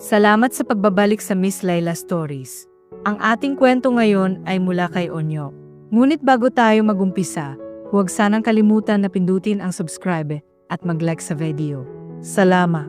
Salamat sa pagbabalik sa Miss Laila Stories. Ang ating kwento ngayon ay mula kay Onyo. Ngunit bago tayo magumpisa, huwag sanang kalimutan na pindutin ang subscribe at mag-like sa video. Salamat!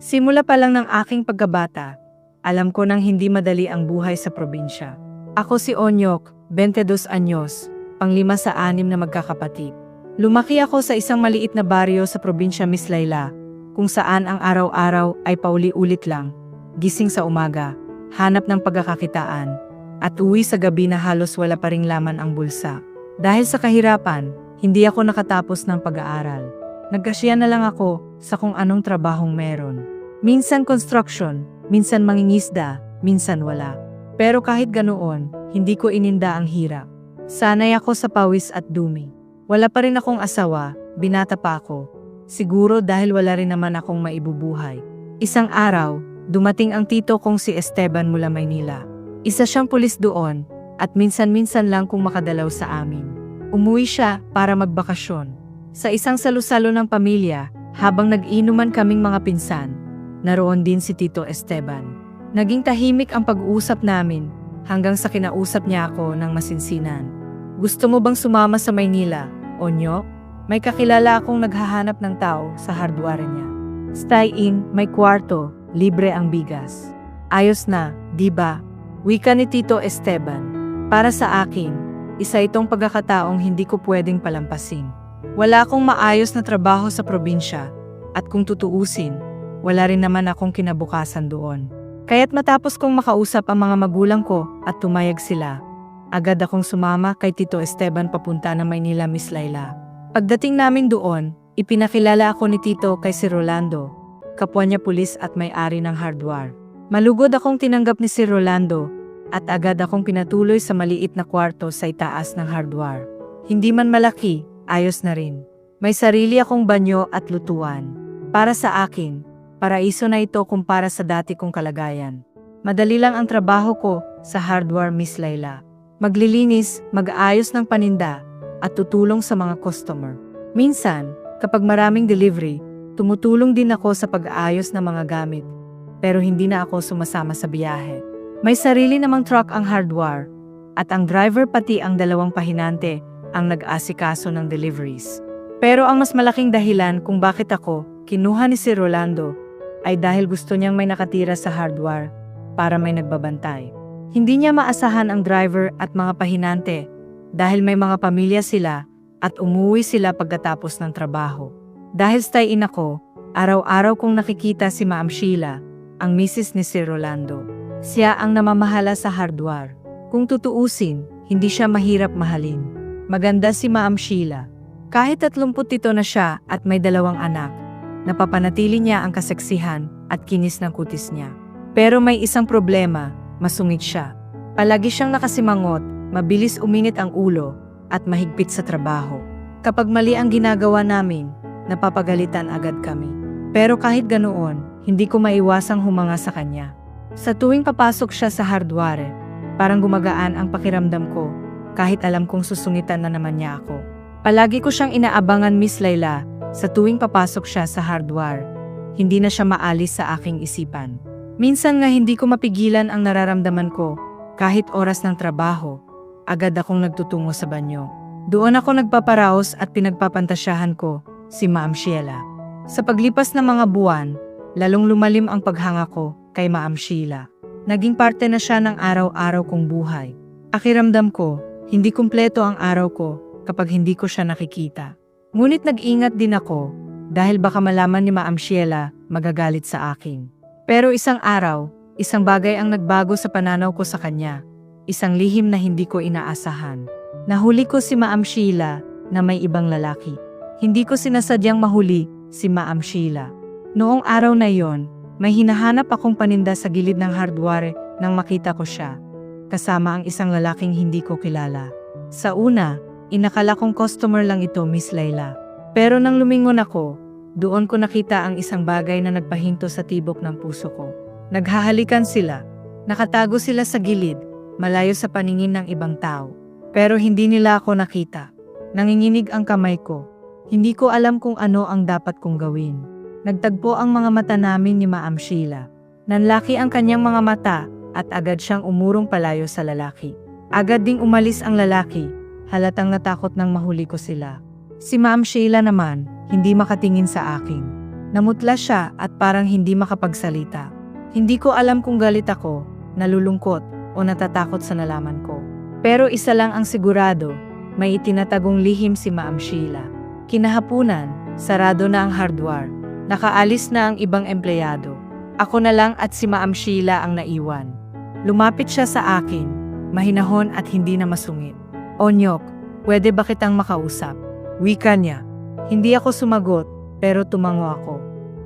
Simula pa lang ng aking pagkabata, alam ko nang hindi madali ang buhay sa probinsya. Ako si Onyok, 22 anyos, panglima sa anim na magkakapatid. Lumaki ako sa isang maliit na baryo sa probinsya Miss Laila, kung saan ang araw-araw ay pauli-ulit lang. Gising sa umaga, hanap ng pagkakakitaan, at uwi sa gabi na halos wala pa ring laman ang bulsa. Dahil sa kahirapan, hindi ako nakatapos ng pag-aaral. Nagkasya na lang ako sa kung anong trabahong meron. Minsan construction, minsan mangingisda, minsan wala. Pero kahit ganoon, hindi ko ininda ang hirap. Sanay ako sa pawis at dumi. Wala pa rin akong asawa, binata pa ako. Siguro dahil wala rin naman akong maibubuhay. Isang araw, dumating ang tito kong si Esteban mula Maynila. Isa siyang pulis doon, at minsan-minsan lang kung makadalaw sa amin. Umuwi siya para magbakasyon. Sa isang salusalo ng pamilya, habang nag-inuman kaming mga pinsan, naroon din si Tito Esteban. Naging tahimik ang pag-uusap namin hanggang sa kinausap niya ako ng masinsinan. Gusto mo bang sumama sa Maynila, Onyo? May kakilala akong naghahanap ng tao sa hardware niya. Stay-in, may kwarto, libre ang bigas. Ayos na, di ba? Wika ni Tito Esteban. Para sa akin, isa itong pagkakataong hindi ko pwedeng palampasin. Wala akong maayos na trabaho sa probinsya, at kung tutuusin, wala rin naman akong kinabukasan doon. Kaya't matapos kong makausap ang mga magulang ko at tumayag sila, agad akong sumama kay Tito Esteban papunta na Maynila, Miss Laila. Pagdating namin doon, ipinakilala ako ni Tito kay si Rolando, kapwa niya pulis at may-ari ng hardware. Malugod akong tinanggap ni si Rolando at agad akong pinatuloy sa maliit na kwarto sa itaas ng hardware. Hindi man malaki, ayos na rin. May sarili akong banyo at lutuan. Para sa akin, paraiso na ito kumpara sa dati kong kalagayan. Madali lang ang trabaho ko sa hardware Miss Laila. Maglilinis, mag-aayos ng paninda, at tutulong sa mga customer. Minsan, kapag maraming delivery, tumutulong din ako sa pag-aayos ng mga gamit. Pero hindi na ako sumasama sa biyahe. May sarili namang truck ang hardware, at ang driver pati ang dalawang pahinante ang nag-asikaso ng deliveries. Pero ang mas malaking dahilan kung bakit ako kinuha ni si Rolando ay dahil gusto niyang may nakatira sa hardware para may nagbabantay. Hindi niya maasahan ang driver at mga pahinante dahil may mga pamilya sila at umuwi sila pagkatapos ng trabaho. Dahil stay-in ako, araw-araw kong nakikita si Ma'am Sheila, ang misis ni si Rolando. Siya ang namamahala sa hardware. Kung tutuusin, hindi siya mahirap mahalin. Maganda si Ma'am Sheila. Kahit 37 na siya at may dalawang anak, napapanatili niya ang kaseksihan at kinis ng kutis niya. Pero may isang problema, masungit siya. Palagi siyang nakasimangot, mabilis uminit ang ulo, at mahigpit sa trabaho. Kapag mali ang ginagawa namin, napapagalitan agad kami. Pero kahit ganoon, hindi ko maiwasang humanga sa kanya. Sa tuwing papasok siya sa hardware, parang gumagaan ang pakiramdam ko kahit alam kong susungitan na naman niya ako. Palagi ko siyang inaabangan Miss Layla sa tuwing papasok siya sa hardware. Hindi na siya maalis sa aking isipan. Minsan nga hindi ko mapigilan ang nararamdaman ko kahit oras ng trabaho. Agad akong nagtutungo sa banyo. Doon ako nagpaparaos at pinagpapantasyahan ko si Ma'am Sheila. Sa paglipas ng mga buwan, lalong lumalim ang paghanga ko kay Ma'am Sheila. Naging parte na siya ng araw-araw kong buhay. Akiramdam ko, hindi kumpleto ang araw ko kapag hindi ko siya nakikita. Ngunit nag-ingat din ako dahil baka malaman ni Ma'am Sheila magagalit sa akin. Pero isang araw, isang bagay ang nagbago sa pananaw ko sa kanya. Isang lihim na hindi ko inaasahan. Nahuli ko si Ma'am Sheila na may ibang lalaki. Hindi ko sinasadyang mahuli si Ma'am Sheila. Noong araw na yon, may hinahanap akong paninda sa gilid ng hardware nang makita ko siya. Kasama ang isang lalaking hindi ko kilala. Sa una, inakala kong customer lang ito, Miss Layla. Pero nang lumingon ako, doon ko nakita ang isang bagay na nagpahinto sa tibok ng puso ko. Naghahalikan sila. Nakatago sila sa gilid, malayo sa paningin ng ibang tao. Pero hindi nila ako nakita. Nanginginig ang kamay ko. Hindi ko alam kung ano ang dapat kong gawin. Nagtagpo ang mga mata namin ni Maam Sheila. Nanlaki ang kanyang mga mata at agad siyang umurong palayo sa lalaki. Agad ding umalis ang lalaki, halatang natakot nang mahuli ko sila. Si Ma'am Sheila naman, hindi makatingin sa akin. Namutla siya at parang hindi makapagsalita. Hindi ko alam kung galit ako, nalulungkot, o natatakot sa nalaman ko. Pero isa lang ang sigurado, may itinatagong lihim si Ma'am Sheila. Kinahapunan, sarado na ang hardware. Nakaalis na ang ibang empleyado. Ako na lang at si Ma'am Sheila ang naiwan. Lumapit siya sa akin, mahinahon at hindi na masungit. Onyok, pwede ba kitang makausap? Wika niya. Hindi ako sumagot, pero tumango ako.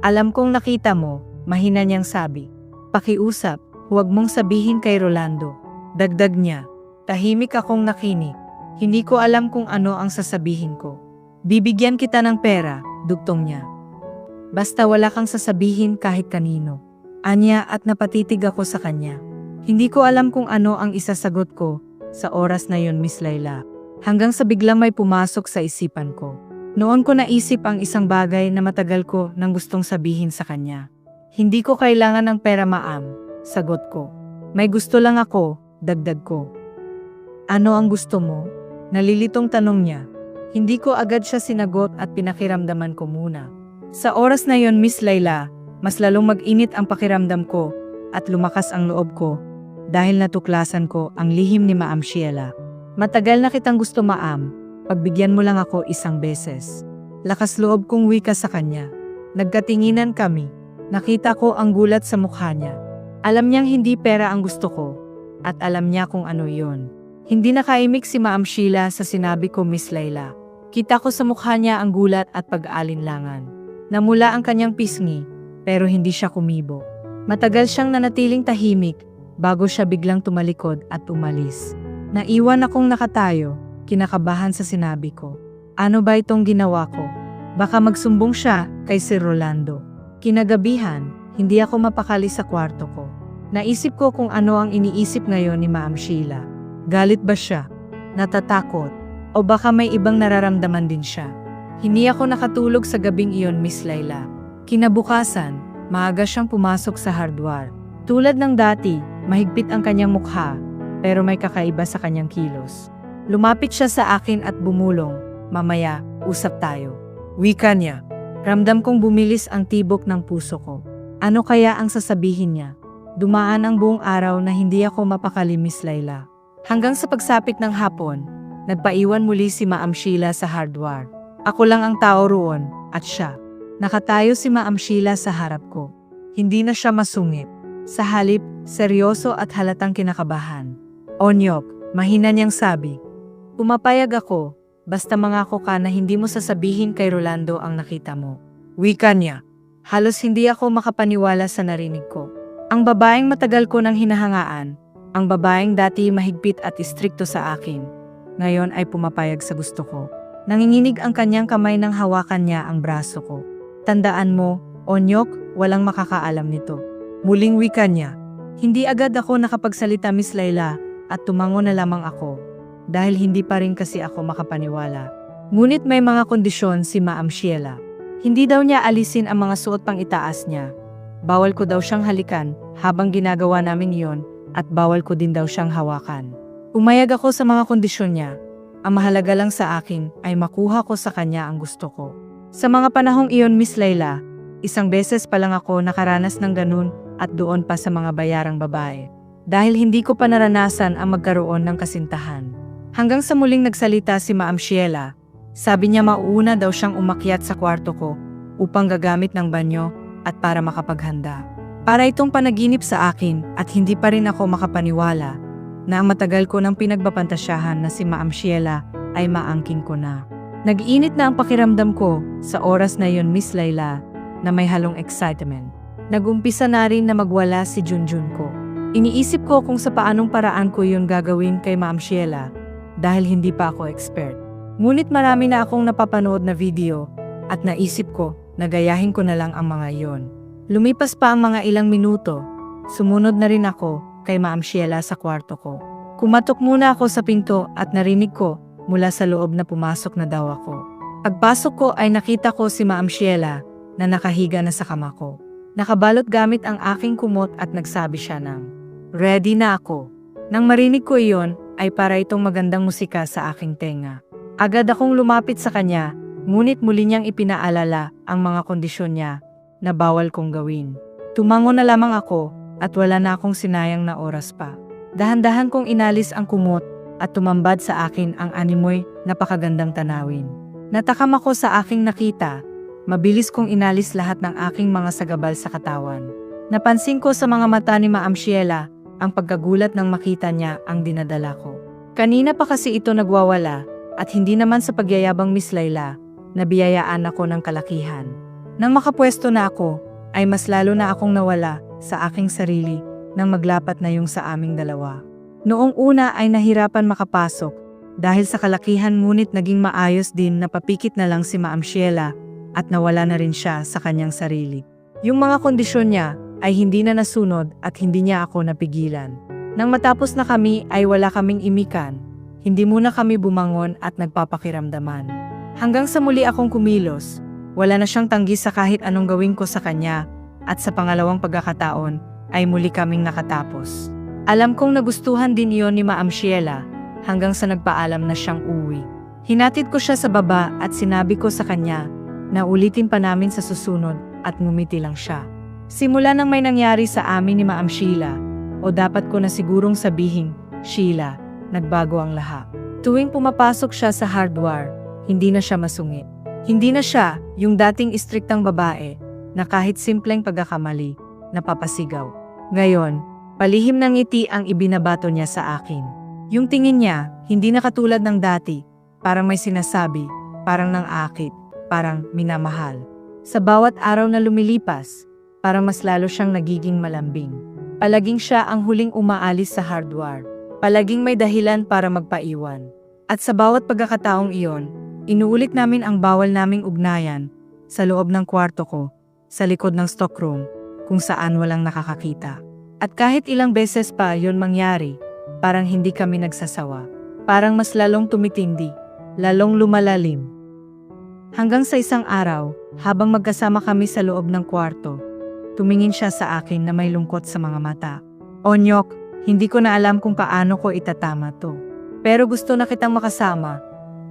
Alam kong nakita mo, mahina niyang sabi. Pakiusap, huwag mong sabihin kay Rolando. Dagdag niya. Tahimik akong nakinig. Hindi ko alam kung ano ang sasabihin ko. Bibigyan kita ng pera, dugtong niya. Basta wala kang sasabihin kahit kanino. Anya at napatitig ako sa kanya. Hindi ko alam kung ano ang isasagot ko sa oras na yon Miss Layla. Hanggang sa biglang may pumasok sa isipan ko. Noon ko naisip ang isang bagay na matagal ko nang gustong sabihin sa kanya. Hindi ko kailangan ng pera maam, sagot ko. May gusto lang ako, dagdag ko. Ano ang gusto mo? Nalilitong tanong niya. Hindi ko agad siya sinagot at pinakiramdaman ko muna. Sa oras na yon Miss Layla, mas lalong mag-init ang pakiramdam ko at lumakas ang loob ko dahil natuklasan ko ang lihim ni Maam Sheila. Matagal na kitang gusto maam, pagbigyan mo lang ako isang beses. Lakas loob kong wika sa kanya. Nagkatinginan kami. Nakita ko ang gulat sa mukha niya. Alam niyang hindi pera ang gusto ko at alam niya kung ano yon. Hindi nakaimik si Maam Sheila sa sinabi ko Miss Layla. Kita ko sa mukha niya ang gulat at pag-aalinlangan. Namula ang kanyang pisngi, pero hindi siya kumibo. Matagal siyang nanatiling tahimik bago siya biglang tumalikod at umalis. Naiwan akong nakatayo, kinakabahan sa sinabi ko. Ano ba itong ginawa ko? Baka magsumbong siya kay Sir Rolando. Kinagabihan, hindi ako mapakali sa kwarto ko. Naisip ko kung ano ang iniisip ngayon ni Ma'am Sheila. Galit ba siya? Natatakot? O baka may ibang nararamdaman din siya? Hindi ako nakatulog sa gabing iyon, Miss Layla. Kinabukasan, maaga siyang pumasok sa hardware. Tulad ng dati, mahigpit ang kanyang mukha, pero may kakaiba sa kanyang kilos. Lumapit siya sa akin at bumulong, mamaya, usap tayo. Wika niya. Ramdam kong bumilis ang tibok ng puso ko. Ano kaya ang sasabihin niya? Dumaan ang buong araw na hindi ako mapakali, Miss Layla. Hanggang sa pagsapit ng hapon, nagpaiwan muli si Maam Sheila sa hardware. Ako lang ang tao roon, at siya. Nakatayo si Maam Sheila sa harap ko. Hindi na siya masungit. Sa halip, seryoso at halatang kinakabahan. Onyok, mahina niyang sabi. Pumapayag ako, basta mangako ka na hindi mo sasabihin kay Rolando ang nakita mo. Wika niya. Halos hindi ako makapaniwala sa narinig ko. Ang babaeng matagal ko nang hinahangaan, ang babaeng dati mahigpit at istrikto sa akin, ngayon ay pumapayag sa gusto ko. Nanginginig ang kanyang kamay nang hawakan niya ang braso ko. Tandaan mo, Onyok, walang makakaalam nito. Muling wika niya. Hindi agad ako nakapagsalita Miss Layla at tumango na lamang ako dahil hindi pa rin kasi ako makapaniwala. Ngunit may mga kondisyon si Maam Sheila. Hindi daw niya alisin ang mga suot pang itaas niya. Bawal ko daw siyang halikan habang ginagawa namin iyon at bawal ko din daw siyang hawakan. Umayag ako sa mga kondisyon niya. Ang mahalaga lang sa akin ay makuha ko sa kanya ang gusto ko. Sa mga panahong iyon, Miss Layla, isang beses pa lang ako nakaranas ng ganun at doon pa sa mga bayarang babae. Dahil hindi ko pa naranasan ang magkaroon ng kasintahan. Hanggang sa muling nagsalita si Maam Sheila, sabi niya mauuna daw siyang umakyat sa kwarto ko upang gagamit ng banyo at para makapaghanda. Para itong panaginip sa akin at hindi pa rin ako makapaniwala na ang matagal ko nang pinagbapantasyahan na si Maam Sheila ay maangking ko na. Nag-init na ang pakiramdam ko sa oras na yon Miss Layla na may halong excitement. Nagumpisa na rin na magwala si Junjun ko. Iniisip ko kung sa paanong paraan ko yun gagawin kay Maam Sheila dahil hindi pa ako expert. Ngunit marami na akong napapanood na video at naisip ko na gayahin ko na lang ang mga yon. Lumipas pa ang mga ilang minuto, sumunod na rin ako kay Maam Sheila sa kwarto ko. Kumatok muna ako sa pinto at narinig ko mula sa loob na pumasok na daw ako. Pagpasok ko ay nakita ko si Maam Sheila na nakahiga na sa kama ko. Nakabalot gamit ang aking kumot at nagsabi siya ng, Ready na ako. Nang marinig ko iyon, ay para itong magandang musika sa aking tenga. Agad akong lumapit sa kanya, ngunit muli niyang ipinaalala ang mga kondisyon niya na bawal kong gawin. Tumango na lamang ako at wala na akong sinayang na oras pa. Dahan-dahan kong inalis ang kumot at tumambad sa akin ang animoy napakagandang tanawin. Natakam ako sa aking nakita, mabilis kong inalis lahat ng aking mga sagabal sa katawan. Napansin ko sa mga mata ni Maam Sheila ang pagkagulat nang makita niya ang dinadala ko. Kanina pa kasi ito nagwawala at hindi naman sa pagyayabang Miss Layla, nabiyayaan ako ng kalakihan. Nang makapwesto na ako, ay mas lalo na akong nawala sa aking sarili nang maglapat na yung sa aming dalawa. Noong una ay nahirapan makapasok dahil sa kalakihan ngunit naging maayos din na papikit na lang si Maam Sheila at nawala na rin siya sa kanyang sarili. Yung mga kondisyon niya ay hindi na nasunod at hindi niya ako napigilan. Nang matapos na kami ay wala kaming imikan, hindi muna kami bumangon at nagpapakiramdaman. Hanggang sa muli akong kumilos, wala na siyang tanggi sa kahit anong gawin ko sa kanya at sa pangalawang pagkakataon ay muli kaming nakatapos. Alam kong nagustuhan din iyon ni Maam Sheila hanggang sa nagpaalam na siyang uwi. Hinatid ko siya sa baba at sinabi ko sa kanya na ulitin pa namin sa susunod at ngumiti lang siya. Simula nang may nangyari sa amin ni Maam Sheila, o dapat ko na sigurong sabihin, Sheila, nagbago ang lahat. Tuwing pumapasok siya sa hardware, hindi na siya masungit. Hindi na siya yung dating istriktang babae na kahit simpleng pagkakamali, napapasigaw. Ngayon, palihim ng ngiti ang ibinabato niya sa akin. Yung tingin niya, hindi na katulad ng dati, parang may sinasabi, parang nang akit, parang minamahal. Sa bawat araw na lumilipas, parang mas lalo siyang nagiging malambing. Palaging siya ang huling umaalis sa hardware. Palaging may dahilan para magpaiwan. At sa bawat pagkakataong iyon, inuulit namin ang bawal naming ugnayan sa loob ng kwarto ko, sa likod ng stockroom, kung saan walang nakakakita. At kahit ilang beses pa yon mangyari, parang hindi kami nagsasawa. Parang mas lalong tumitindi, lalong lumalalim. Hanggang sa isang araw, habang magkasama kami sa loob ng kwarto, tumingin siya sa akin na may lungkot sa mga mata. Onyok, hindi ko na alam kung paano ko itatama to. Pero gusto na kitang makasama,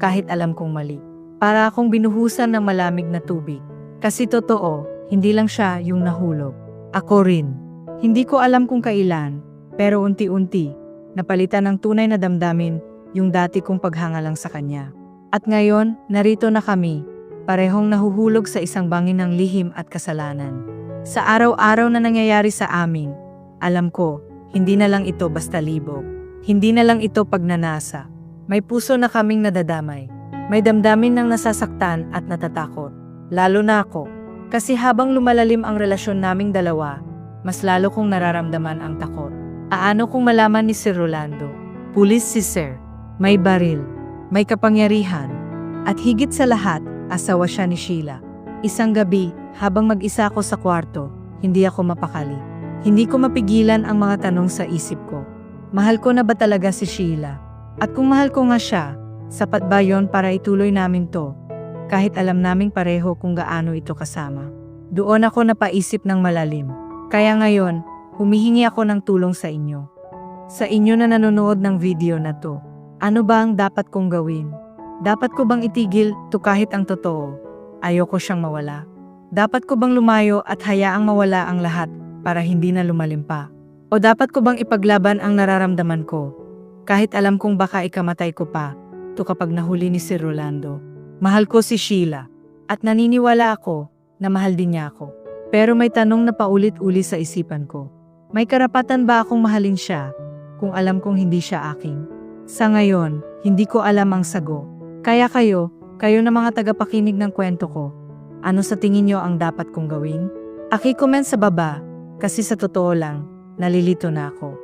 kahit alam kong mali. Para akong binuhusan ng malamig na tubig. Kasi totoo, hindi lang siya yung nahulog. Ako rin. Hindi ko alam kung kailan, pero unti-unti, napalitan ng tunay na damdamin yung dati kong paghanga lang sa kanya. At ngayon, narito na kami, parehong nahuhulog sa isang bangin ng lihim at kasalanan. Sa araw-araw na nangyayari sa amin, alam ko, hindi na lang ito basta libog. Hindi na lang ito pagnanasa. May puso na kaming nadadamay. May damdamin ng nasasaktan at natatakot. Lalo na ako. Kasi habang lumalalim ang relasyon naming dalawa, mas lalo kong nararamdaman ang takot. Aano kung malaman ni Sir Rolando? Pulis si Sir. May baril. May kapangyarihan. At higit sa lahat, asawa siya ni Sheila. Isang gabi, habang mag-isa ako sa kwarto, hindi ako mapakali. Hindi ko mapigilan ang mga tanong sa isip ko. Mahal ko na ba talaga si Sheila? At kung mahal ko nga siya, sapat ba yon para ituloy namin to? Kahit alam naming pareho kung gaano ito kasama. Doon ako napaisip ng malalim. Kaya ngayon, humihingi ako ng tulong sa inyo. Sa inyo na nanonood ng video na to, ano ba ang dapat kong gawin? Dapat ko bang itigil to kahit ang totoo? Ayoko siyang mawala. Dapat ko bang lumayo at hayaang mawala ang lahat para hindi na lumalim pa? O dapat ko bang ipaglaban ang nararamdaman ko? Kahit alam kong baka ikamatay ko pa, to kapag nahuli ni si Rolando. Mahal ko si Sheila, at naniniwala ako na mahal din niya ako. Pero may tanong na paulit-uli sa isipan ko. May karapatan ba akong mahalin siya kung alam kong hindi siya aking? Sa ngayon, hindi ko alam ang sago. Kaya kayo, kayo na mga tagapakinig ng kwento ko, ano sa tingin nyo ang dapat kong gawin? Aki-comment sa baba, kasi sa totoo lang, nalilito na ako.